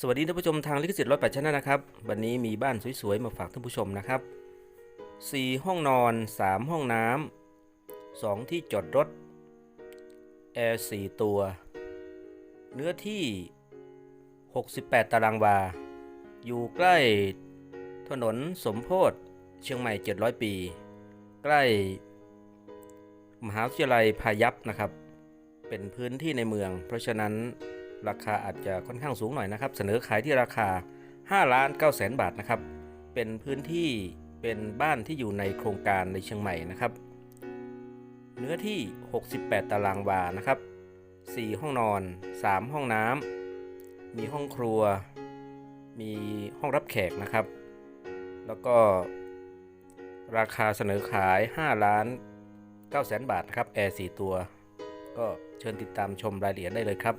สวัสดีท่านผู้ชมทางลิขสิทธิ์ร้อยแปดชั้นนะครับ วันนี้มีบ้านสวยๆมาฝากท่านผู้ชมนะครับ 4 ห้องนอน 3 ห้องน้ำ2ที่จอดรถ แอร์ 4 ตัว เนื้อที่ 68 ตารางวา อยู่ใกล้ถนนสมโพธิเชียงใหม่ 700 ปี ใกล้ มหาวิทยาลัยพายัพนะครับ เป็นพื้นที่ในเมือง เพราะฉะนั้น ราคาอาจจะค่อนข้างสูงหน่อยนะครับ เสนอขายที่ราคา5ล้าน9แสนบาทนะครับ เป็นพื้นที่เป็นบ้านที่อยู่ในโครงการในเชียงใหม่นะครับ เนื้อที่ 68 ตารางวานะครับ 4 ห้องนอน 3 ห้องน้ำ มีห้องครัว มีห้องรับแขกนะครับ แล้วก็ราคาเสนอขาย 5 ล้าน9แสนบาทนะครับ แอร์ 4 ตัว ก็เชิญติดตามชมรายละเอียดได้เลยครับ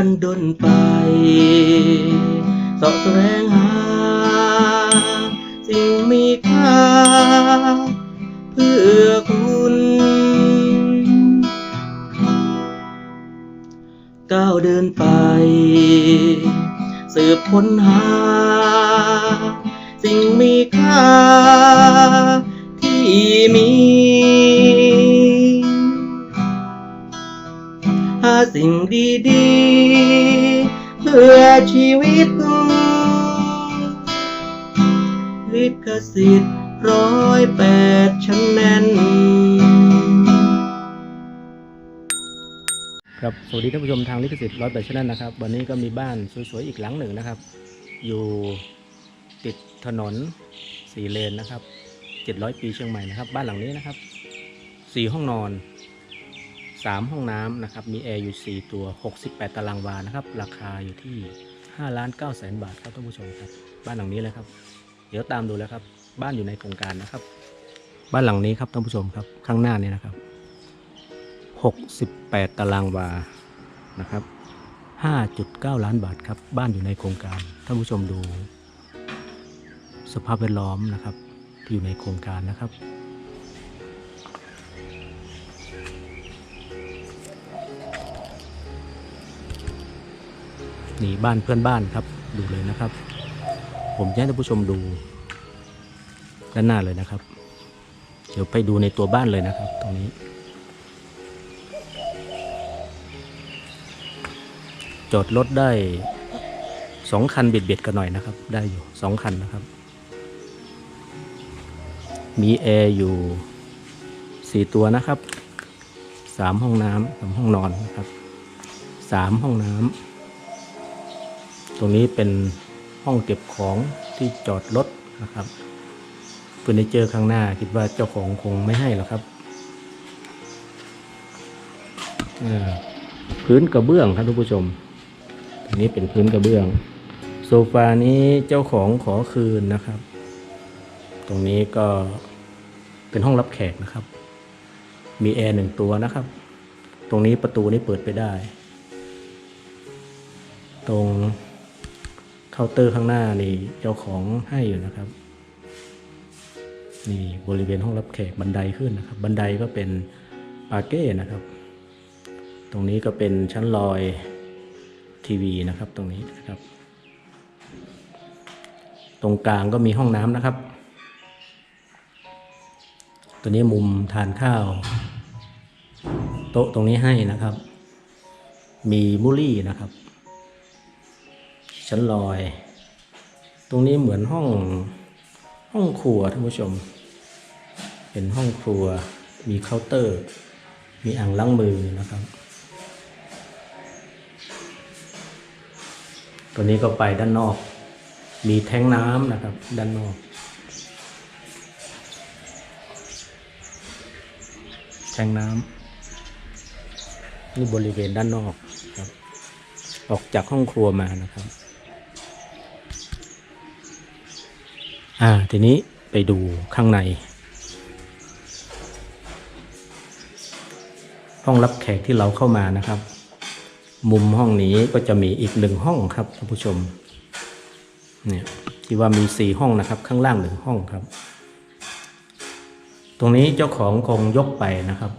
ดันดนไปเสาะแสวงหา สิ่งมีค่า เพื่อคุณ ก้าวเดินไป สืบค้นหา สิ่งมีค่า ที่มีหาสิ่งดีๆ พื่อชีวิตลิขสิทธิ์ร้อยแปดชั้นแน่นครับสวัสดีท่านผู้ชมทางลิขสิทธิ์ร้อยแปดชนนะครับ วันนี้ก็มีบ้านสวยๆอีกหลังหนึ่งนะครับ อยู่ติดถนนสี่เลนนะครับเจ็ดร้อยปีเชียงใหม่นะครับ บ้านหลังนี้นะครับสี่ห้องนอน สามห้องน้ำนะครับ มีแอร์อยู่สี่ตัวหกสิบแปดตารางวานะครับ ราคาอยู่ที่ห้าล้านเก้าแสนบาทครับท่านผู้ชมครับ บ้านหลังนี้เลยครับ เดี๋ยวตามดูแล้วครับ บ้านอยู่ในโครงการนะครับ บ้านหลังนี้ครับท่านผู้ชมครับ ข้างหน้านี่นะครับ 68 ตารางวา นะครับ 5.9 ล้านบาทครับ บ้านอยู่ในโครงการ ท่านผู้ชมดู สภาพแวดล้อมนะครับ ที่อยู่ในโครงการนะครับ นี่บ้านเพื่อนบ้านครับ ดูเลยนะครับ ผมจะให้ท่านผู้ชมดูด้านหน้าเลยนะครับ เดี๋ยวไปดูในตัวบ้านเลยนะครับ ตรงนี้ จอดรถได้สองคันเบียดเบียดกันหน่อยนะครับ ได้อยู่สองคันนะครับ มีแอร์อยู่สี่ตัวนะครับสามห้องน้ำสามห้องนอนนะครับสามห้องน้ำ ตรงนี้เป็นห้องเก็บของที่จอดรถนะครับเฟอร์นิเจอร์ข้างหน้าคิดว่าเจ้าของคงไม่ให้หรอกครับพื้นกระเบื้องครับทุกผู้ชมอันนี้เป็นพื้นกระเบื้อง โซฟานี้เจ้าของขอคืนนะครับ ตรงนี้ก็เป็นห้องรับแขกนะครับ มีแอร์หนึ่งตัวนะครับ ตรงนี้ประตูนี้เปิดไปได้ ตรง เคาน์เตอร์ข้างหน้านี่เจ้าของให้อยู่นะครับ นี่บริเวณห้องรับแขกบันไดขึ้นนะครับ บันไดก็เป็นปาเก้นะครับ ตรงนี้ก็เป็นชั้นลอยทีวีนะครับตรงนี้นะครับ ตรงกลางก็มีห้องน้ำนะครับ ตัวนี้มุมทานข้าว โต๊ะตรงนี้ให้นะครับ มีมุลี่นะครับ ชั้นลอย ตรงนี้เหมือนห้องห้องครัวท่านผู้ชม เป็นห้องครัวมีเคาน์เตอร์ มีอ่างล้างมือนะครับ ตัวนี้ก็ไปด้านนอก มีแท้งน้ำนะครับ ด้านนอก แท้งน้ำนี่บริเวณด้านนอกครับออกจากห้องครัวมานะครับ อ่า ทีนี้ไปดูข้างใน ห้องรับแขกที่เราเข้ามานะครับ มุมห้องนี้ก็จะมีอีกหนึ่งห้องครับท่านผู้ชม เนี่ยที่ว่ามีสี่ห้องนะครับ ข้างล่างหนึ่งห้องครับ ตรงนี้เจ้าของคงยกไปนะครับ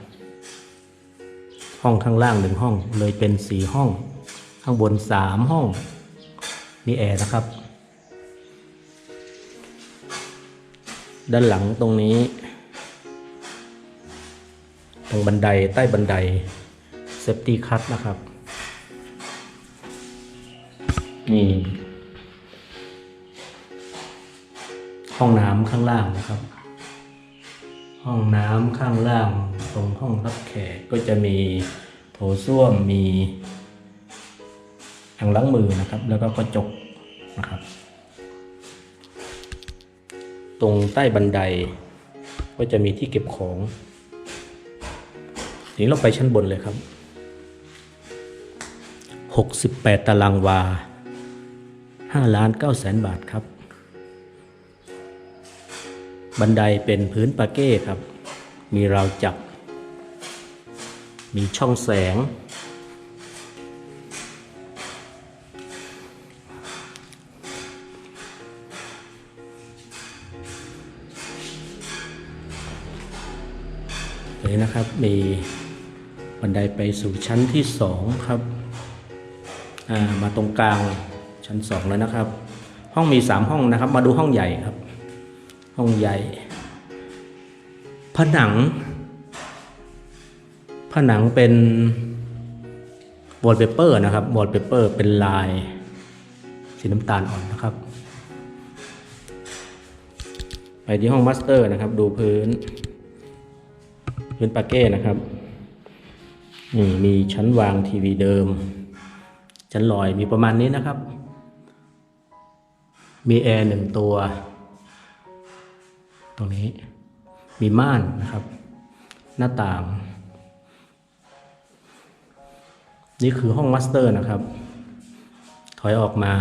ห้องข้างล่างหนึ่งห้องเลยเป็นสี่ห้อง ข้างบนสามห้องมีแอร์นะครับ ด้านหลังตรงนี้ ตรงบันไดใต้บันไดเซฟตี้คัทนะครับ นี่ ห้องน้ำข้างล่างนะครับ ห้องน้ำข้างล่าง ตรงห้องรับแขกก็จะมีโถส้วมมีอ่างล้างมือนะครับ แล้วก็กระจกนะครับ ตรงใต้บันได ก็จะมีที่เก็บของทีนี้เราไปชั้นบนเลยครับ 68 ตารางวา5ล้าน9แสนบาทครับ บันไดเป็นพื้นปาเก้ครับ มีราวจับ มีช่องแสง นี้นะครับ มีบันไดไปสู่ชั้นที่สองครับมาตรงกลางชั้นสองแล้วนะครับ ห้องมีสามห้องนะครับ มาดูห้องใหญ่ครับ ห้องใหญ่ ผนัง ผนังเป็นวอลเปเปอร์นะครับวอลเปเปอร์เป็นลายสีน้ำตาลอ่อนนะครับ ไปที่ห้องมาสเตอร์นะครับ ดูพื้น พื้นปาเก้นะครับนี่มีชั้นวางทีวีเดิม ชั้นลอยมีประมาณนี้นะครับ มีแอร์หนึ่งตัว ตรงนี้มีม่านนะครับ หน้าต่าง นี่คือห้องมาสเตอร์นะครับ ถอยออกมา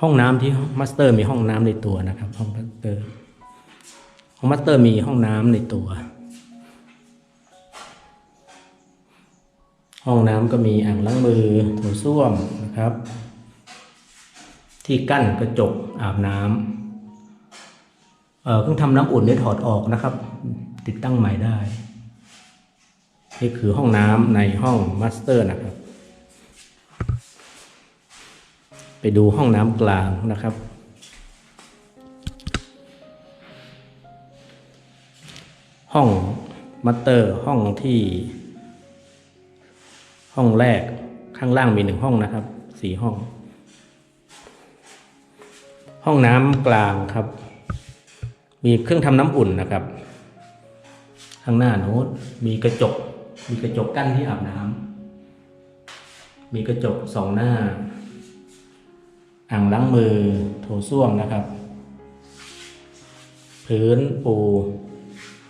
ห้องน้ำที่มาสเตอร์มีห้องน้ำในตัวนะครับ ห้องมาสเตอร์ห้องมาสเตอร์มีห้องน้ำในตัว ห้องน้ำก็มีอ่างล้างมือโถส้วมนะครับ ที่กั้นกระจกอาบน้ำเอ่อเครื่องทำน้ำอุ่นได้ถอดออกนะครับ ติดตั้งใหม่ได้ นี่คือห้องน้ำในห้องมาสเตอร์นะครับ ไปดูห้องน้ำกลางนะครับ ห้องมัตเตอร์ห้องที่ ห้องแรกข้างล่างมีหนึ่งห้องนะครับสี่ห้อง ห้องน้ำกลางครับ มีเครื่องทำน้ำอุ่นนะครับ ข้างหน้าโน้ตมีกระจก มีกระจกกั้นที่อาบน้ำมีกระจกสองหน้า อ่างล้างมือโถส้วมนะครับ พื้นปู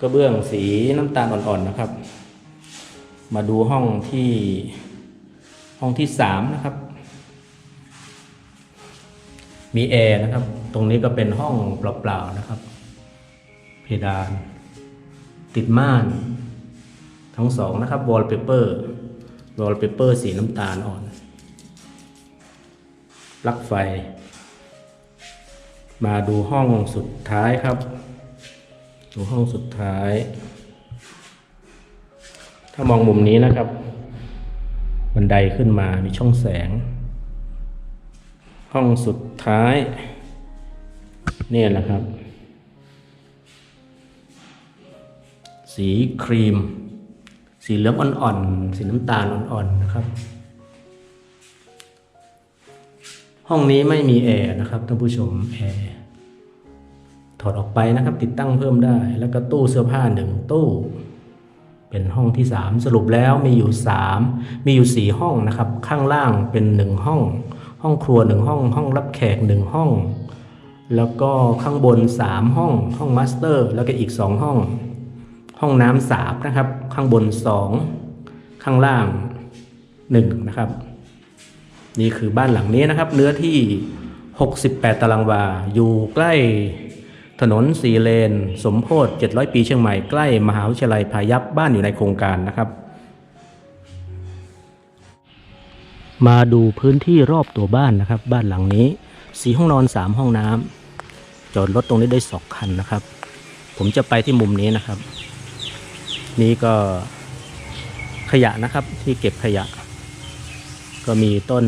กระเบื้องสีน้ำตาลอ่อนๆนะครับ มาดูห้องที่ห้องที่สามนะครับ มีแอร์นะครับ ตรงนี้ก็เป็นห้องเปล่าๆนะครับ เพดาน ติดม่าน ทั้งสองนะครับวอลเปเปอร์วอลเปเปอร์สีน้ำตาลอ่อน ปลั๊กไฟ มาดูห้องสุดท้ายครับ ดูห้องสุดท้าย ถ้ามองมุมนี้นะครับ บันไดขึ้นมามีช่องแสง ห้องสุดท้ายเนี่ยแหละครับ สีครีม สีเหลืองอ่อนๆ สีน้ำตาลอ่อนๆนะครับ ห้องนี้ไม่มีแอร์นะครับท่านผู้ชมแอร์ถอดออกไปนะครับ ติดตั้งเพิ่มได้ แล้วก็ตู้เสื้อผ้าหนึ่งตู้ เป็นห้องที่สามสรุปแล้วมีอยู่สามมีอยู่สี่ห้องนะครับ ข้างล่างเป็นหนึ่งห้อง ห้องครัวหนึ่งห้อง ห้องรับแขกหนึ่งห้อง แล้วก็ข้างบนสามห้อง ห้องมาสเตอร์ แล้วก็อีกสองห้อง ห้องน้ำสามนะครับ ข้างบนสองข้างล่างหนึ่งนะครับ นี่คือบ้านหลังนี้นะครับ เนื้อที่ 68 ตารางวา อยู่ใกล้ถนนสีเลน สมโพธิ700 ปีเชียงใหม่ ใกล้มหาวิทยาลัยพายัพบ้านอยู่ในโครงการนะครับ มาดูพื้นที่รอบตัวบ้านนะครับ บ้านหลังนี้ สีห้องนอน 3 ห้องน้ำจอดรถตรงนี้ได้สองคันนะครับ ผมจะไปที่มุมนี้นะครับ นี่ก็ขยะนะครับที่เก็บขยะ ก็มีต้น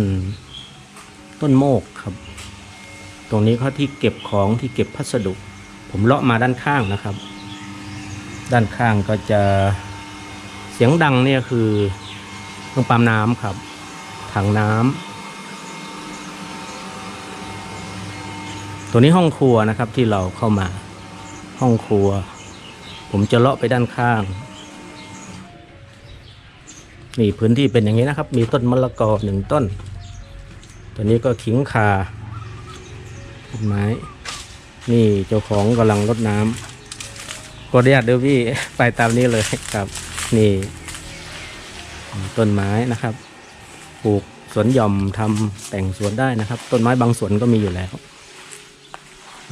ต้นโมกครับ ตรงนี้เขาที่เก็บของที่เก็บพัสดุ ผมเลาะมาด้านข้างนะครับ ด้านข้างก็จะเสียงดังเนี่ยคือเครื่องปั๊มน้ำครับ ถังน้ำตัวนี้ห้องครัวนะครับที่เราเข้ามาห้องครัว ผมจะเลาะไปด้านข้าง นี่พื้นที่เป็นอย่างนี้นะครับ มีต้นมะละกอหนึ่งต้น ตัวนี้ก็ขิงคาต้นไม้ นี่เจ้าของกำลังรดน้ำก็เรียกเดยวพี่ไปตามนี้เลยครับ นี่ต้นไม้นะครับ ปลูกสวนหย่อมทำแต่งสวนได้นะครับ ต้นไม้บางสวนก็มีอยู่แล้ว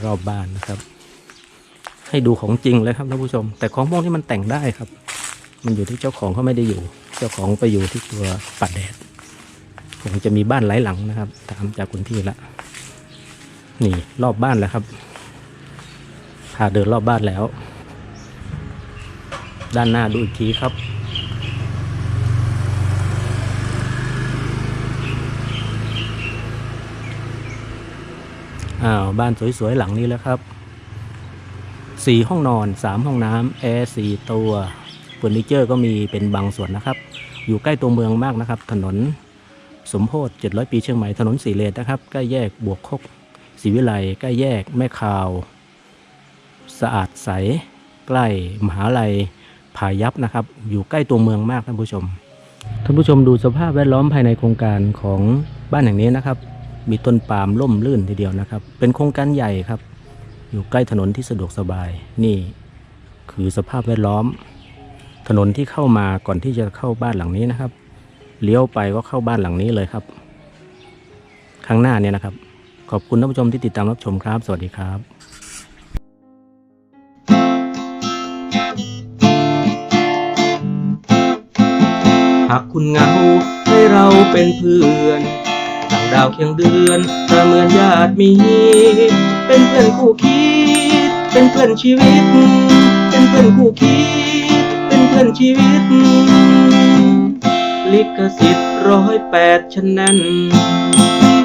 รอบบ้านนะครับ ให้ดูของจริงเลยครับท่านผู้ชม แต่ของพวกนี้มันแต่งได้ครับ มันอยู่ที่เจ้าของเขาไม่ได้อยู่ เจ้าของไปอยู่ที่ตัวปัดแดดผมจะมีบ้านหลายหลังนะครับตามจากคุณพี่ละ นี่รอบบ้านแล้วครับ พาเดินรอบบ้านแล้ว ด้านหน้าดูอีกทีครับอ้าวบ้านสวยๆหลังนี้แล้วครับ สี่ห้องนอนสามห้องน้ำแอร์สี่ตัว เฟอร์นิเจอร์ก็มีเป็นบางส่วนนะครับ อยู่ใกล้ตัวเมืองมากนะครับ ถนนสมโพธิ700 ปีเชียงใหม่ ถนนสีเลนนะครับ ใกล้แยกบวกคกศรีวิไลใกล้แยกแม่คาว สะอาดใส ใกล้มหาลัยผายัพนะครับ อยู่ใกล้ตัวเมืองมากท่านผู้ชม ท่านผู้ชมดูสภาพแวดล้อมภายในโครงการของบ้านแห่งนี้นะครับ มีต้นปาล์มล่มลื่นทีเดียวนะครับ เป็นโครงการใหญ่ครับ อยู่ใกล้ถนนที่สะดวกสบาย นี่ คือสภาพแวดล้อม ถนนที่เข้ามาก่อนที่จะเข้าบ้านหลังนี้นะครับ เลี้ยวไปก็เข้าบ้านหลังนี้เลยครับ ข้างหน้าเนี่ยนะครับ ขอบคุณท่านผู้ชมที่ติดตามรับชมครับ สวัสดีครับหากคุณเหงาให้เราเป็นเพื่อนต่างดาวเคียงเดือนประเหมือนญาติมี เป็นเพื่อนคู่คิด เป็นเพื่อนชีวิต เป็นเพื่อนคู่คิด อนชีวิต ลิขสิทธิ์ร้อยแปดชั้นนัน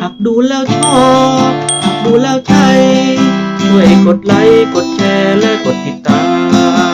หากดูแล้วชอบหากดูแล้วใช่ช่วยกดไลค์ กดแชร์ และกดติดตาม